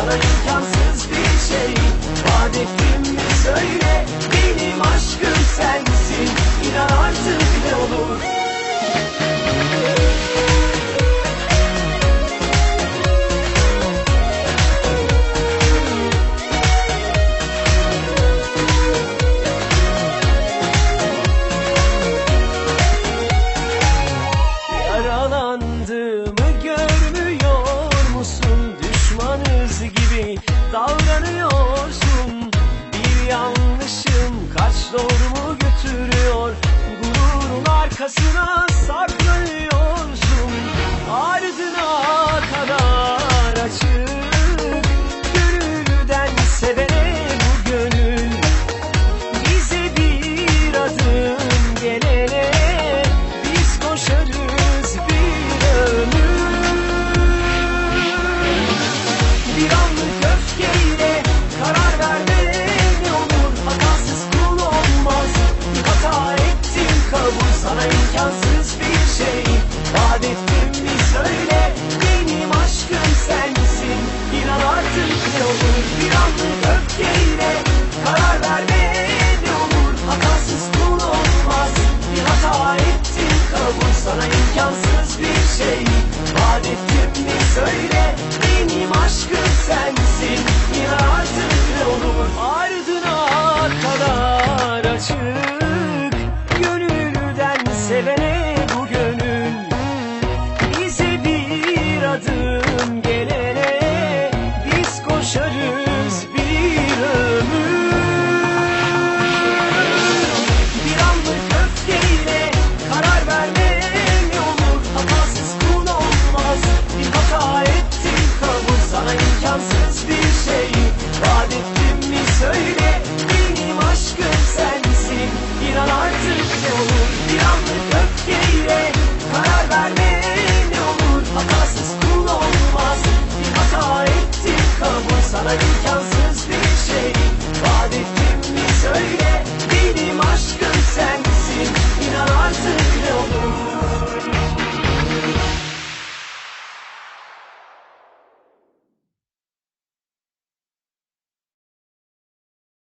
But I can't davranıyorsun Bir yanlışım kaç doğru bir anlık öfkeyle karar verme Hatasız kul Bir hata ettim kabul sana imkansız bir şey. Vaat ettim söyle benim aşkım sensin